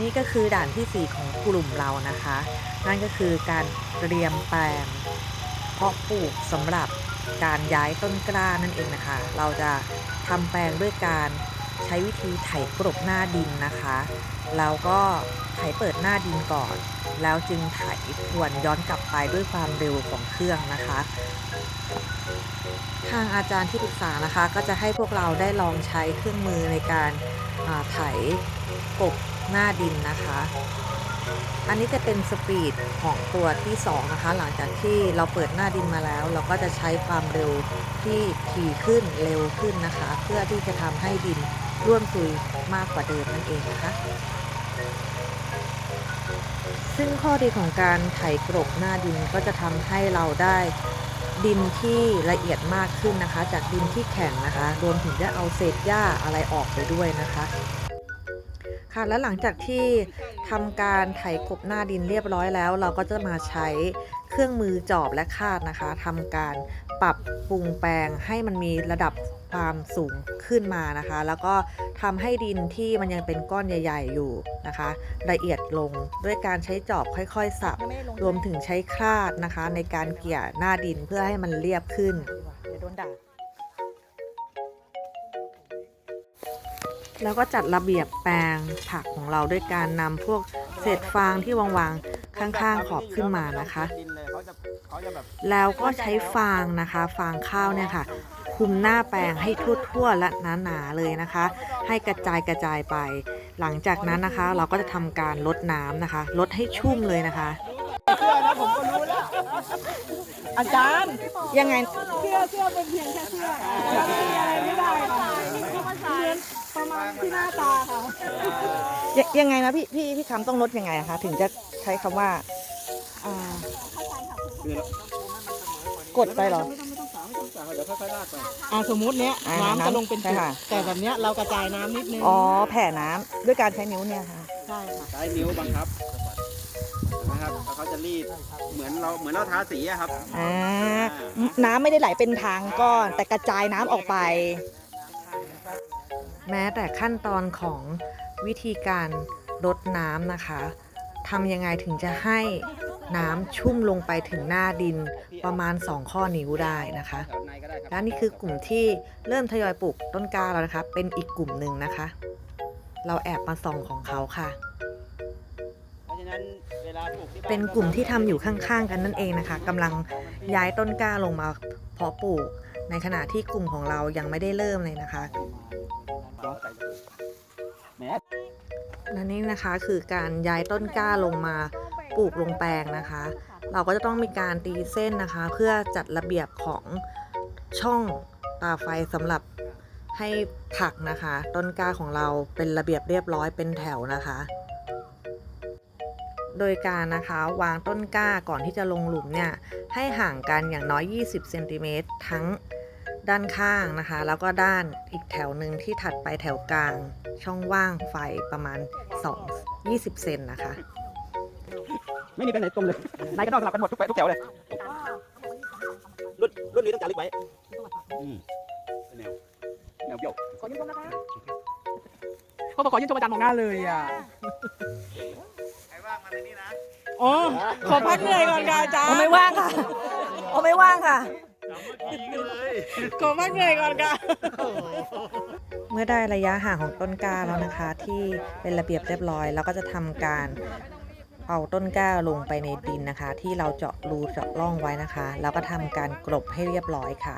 นี่ก็คือด่านที่ 4 ของกลุ่มเรานะคะ นั่นก็คือการเตรียมแปลง เพาะปลูกสำหรับการย้ายต้นกล้านั่นเองนะคะ เราจะทำแปลงด้วยการใช้วิธีไถกลบหน้าดินนะคะ แล้วก็ ไถเปิดหน้าดินก่อน แล้วจึงไถทวนย้อนกลับไปด้วยความเร็วของเครื่องนะคะ ทางอาจารย์ที่ปรึกษานะคะก็จะให้พวกเราได้ลองใช้เครื่องมือในการอ่าไถกบหน้าดินนะคะ อันนี้จะเป็นสปีดของตัวที่ 2 นะคะ หลังจากที่เราเปิดหน้าดินมาแล้ว เราก็จะใช้ความเร็วที่ถี่ขึ้นเร็วขึ้นนะคะ เพื่อที่จะทำให้ดินร่วนซุยมากกว่าเดิมนั่นเองนะคะ ซึ่งข้อดีของการไถกลบหน้าดินก็จะทำให้เราได้ดินที่ละเอียดมากขึ้นนะคะ จากดินที่แข็งนะคะ รวมถึงจะเอาเศษหญ้าอะไรออกไปด้วยนะคะ ค่ะและหลังจากที่ทำการไถกบหน้าดินเรียบร้อยแล้ว เราก็จะมาใช้เครื่องมือจอบและคาดนะคะทำการปรับปรุงแปลงให้มันมีระดับ ความสูงขึ้นมานะคะ แล้วก็ทำให้ดินที่มันยังเป็นก้อนใหญ่ ๆ อยู่นะคะ ละเอียดลงด้วยการใช้จอบค่อยๆ สับ รวมถึงใช้คลาดนะคะ ในการเกี่ยหน้าดินเพื่อให้มันเรียบขึ้นเดี๋ยวโดนด่าแล้วก็จัดระเบียบแปลงผักของเราด้วยการนำพวกเศษฟางที่วางๆข้างๆขอบขึ้นมานะคะ แล้วก็ใช้ฟางนะคะ ฟางข้าวเนี่ยค่ะ คลุมหน้าแปลงให้ทั่วๆ และหนาๆเลยนะคะ ให้กระจายกระจายไป หลังจากนั้นนะคะ เราก็จะทำการลดน้ำนะคะลดให้ชุ่มเลยนะคะเชื่อนะผมก็รู้แล้วอาจารย์ยังไงเสื้อเสื้อเป็นเพียงแค่เสื้อยังมีอะไรไม่ได้ค่ะเหมือนประมาณที่หน้าตาค่ะยยังไงนะพี่พี่พี่คำต้องลดยังไงอะคะถึงจะใช้คำว่าอ่ากดไปเหรอ ดี๋ยวค่อยๆลากไปอ่าสมมุติเนี้ยอ่าน้ำจะน้ำลงเป็นใช่จุดค่ะ แต่แบบเนี้ยเรากระจายน้ำนิดนึงอ๋อแผ่น้ำด้วยการใช้นิ้วเนี่ยค่ะ ใช่ค่ะใช้นิ้วบังคับนะครับแล้วเขาจะรีดเหมือนเราเหมือนเราทาสีอะครับอ่า น้ำไม่ได้ไหลเป็นทางก้อน แต่กระจายน้ำออกไป แม้แต่ขั้นตอนของวิธีการรดน้ำนะคะทำยังไงถึงจะให้ น้ำชุ่มลงไปถึงหน้าดินประมาณ 2 ข้อนิ้วได้นะคะแถวในก็ได้ครัและนี่คือกลุ่มที่เริ่มทยอยปลูกต้นกล้าแล้วนะคะ เป็นอีกกลุ่มหนึ่งนะคะ เราแอบมาส่องของเขาค่ะเพราะฉะนั้นเวลาปลูกที่บ้าเป็นกลุ่มที่ทำอยู่ข้างๆกันนั่นเองนะคะกำลังย้ายต้นกล้าลงมาเพาะปลูก ในขณะที่กลุ่มของเรายังไม่ได้เริ่มเลยนะคะแหมและนี่นะคะคือการย้ายต้นกล้าลงมา ปลูกลงแปลงนะคะ เราก็จะต้องมีการตีเส้นนะคะ เพื่อจัดระเบียบของช่องตาไฟสำหรับให้ผักนะคะ ต้นกล้าของเราเป็นระเบียบเรียบร้อยเป็นแถวนะคะ โดยการนะคะวางต้นกล้าก่อนที่จะลงหลุมเนี่ยให้ห่างกันอย่างน้อย 20เซนติเมตรทั้งด้านข้างนะคะ แล้วก็ด้านอีกแถวหนึ่งที่ถัดไปแถวกลางช่องว่างไฟประมาณ 2 20 เซนนะคะ ไม่มีไปไหนตรงเลยนายก็ต้องสลับกันหมดทุกทุกแถวเลยรุ่นรุ่นนี้ต้องจารึกไว้อืมเป็นแนวแนวเบี้ยวขอยืนชมนะคะเขาบอกขอยืนชมอาจารย์มองหน้าเลยอะใครว่างมาในนี้นะอ๋อขอพักเหนื่อยก่อนค่ะอาจารย์โอ้ไม่ว่างค่ะโอ้ไม่ว่างค่ะขอพักเหนื่อยก่อนค่ะเมื่อได้ระยะห่างของต้นกล้าแล้วนะคะ ที่เป็นระเบียบเรียบร้อย เราก็จะทำการ เอาต้นกล้าลงไปในดินนะคะ ที่เราเจาะรูเจาะร่องไว้นะคะ แล้วก็ทำการกลบให้เรียบร้อยค่ะ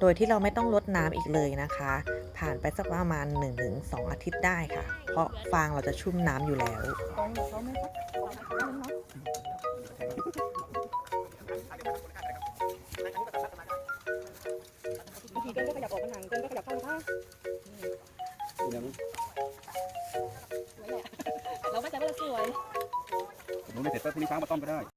โดยที่เราไม่ต้องลดน้ำอีกเลยนะคะ ผ่านไปสักประมาณ 1-2 อาทิตย์ได้ค่ะ เพราะฟางเราจะชุ่มน้ำอยู่แล้วบางทีเต้นก็ขยับออกมาหนังเต้นก็ขยับเข้าข้างเดี๋ยวเราไม่ใจว่าเรา เสร็จก็พรุ่งนี้เช้ามาต้มก็ได้